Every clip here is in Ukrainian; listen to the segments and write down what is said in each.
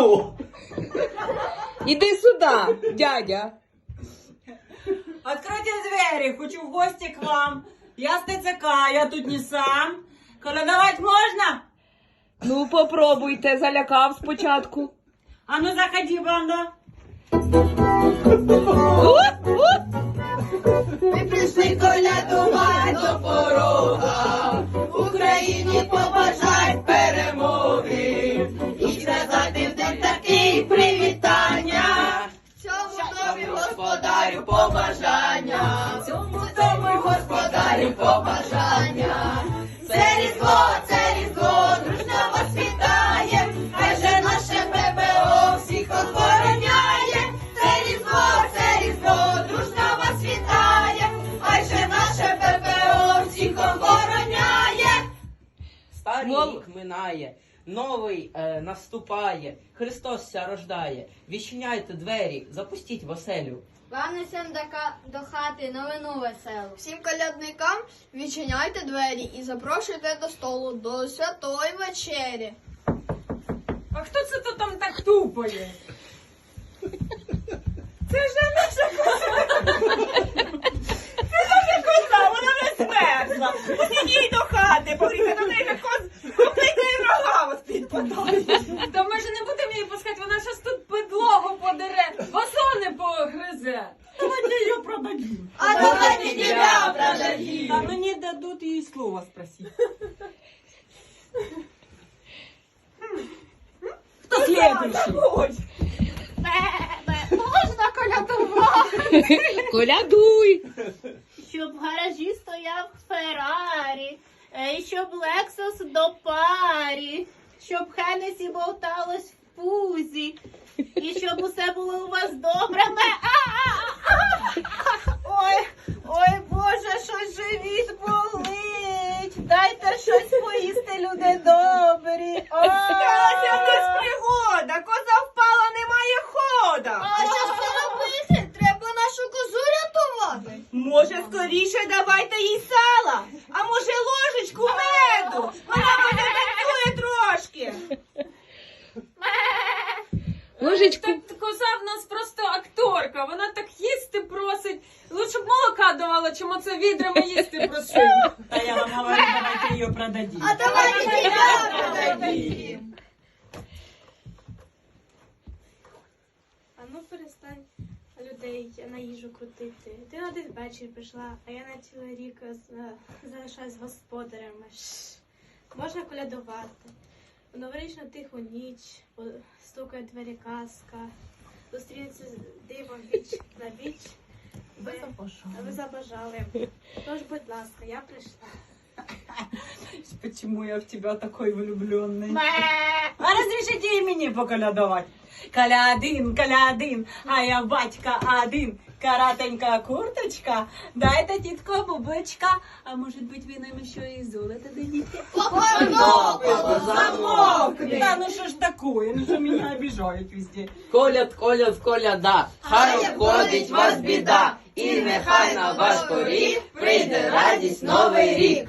Іду. Іди сюди, дядя. Откройте двері, хочу в гості к вам. Я з ТЦК, я тут не сам. Колядувати можна? Ну, попробуйте, залякав спочатку. А ну заходи, банда. Ми прийшли колядувати до порога, день привітання. Цьому домі господарю побажання, цьому домі господарю побажання. Це різдво, це різдво, дружно вас вітає, хай же наше ППО всіх охороняє. Це різдво, це різдво, дружно вас вітає, хай же наше ППО всіх охороняє. Старий рік минає, новий е, наступає, Христос ся рождає. Відчиняйте двері, запустіть в оселю. Вам несем до, ка- до хати новину веселу. Всім колядникам відчиняйте двері і запрошуйте до столу до святої вечері. А хто це то там так тупає? Це ж наша коса. Це наша коса, вона не змерзла. Ось їй до хати, погріти до неї коз, купити і рога вас підпадає. Та ми ж не будемо її пускати, вона щас тут підлогу подере, вазони погризе. Давайте її продадим. А давайте тебя продадим. Та мені дадуть їй слово спросити. Хто следующий? Можна колядувати. Колядуй. щоб в гаражі стояв Феррарі, е, щоб Лексус до парі, щоб Хенесі болталось в пузі, і щоб усе було у вас добре. Ой, ой, Боже, щось живіт болить. Дайте щось поїсти, люди добрі. Сталася десь пригода, коза впала, немає хода. А що ж робити? Треба нашу козу рятувати. Може, скоріше давайте їй сала, а може ложечку меду. Вона буде танцює трошки. Ложечку. Так коза в нас просто акторка, вона так їсти просить. Лучше б давала, чим оце відрами їсти просить. Та я вам говорю, давайте її продадим. А давайте тебя продадим. А ну перестань людей на їжу крутити. Ти на один вечір прийшла, а я на цілий рік з- залишаюсь господарями. Можна колядувати. У новорічну тиху ніч стукає двері казка, зустрінеться з дивом віч на віч. Ви, ви забажали. Тож, будь ласка, я прийшла. Почему я в тебя такой влюбленный? А разрешите и мне поколядовать? Колядин, колядин, а я батька один. Каратенька курточка, дайте тітко бубочка, а может быть ви нам еще и золото дадите? Замолкни! Да ну что ж такое, ну что меня обижают везде. Коляд, коляд, коляда, хай обходить вас біда, і нехай на ваш поріг прийде радість новий рік.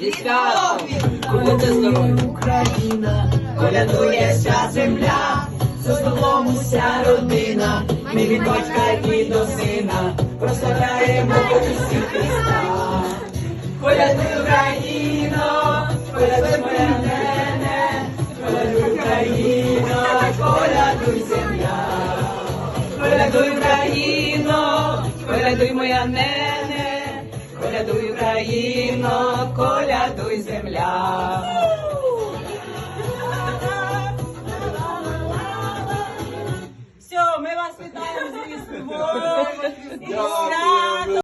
Зі святом! Будьте здорові! Україна, колядує вся земля, за столом уся родина, ми від батька і до сина, прославляємо Божі Христа. Колядуй Україно, колядуй моя нене, колядуй Україно, колядуй земля. Колядуй Україно, колядуй моя нене, колядуй Україно, колядуй земля. Oh.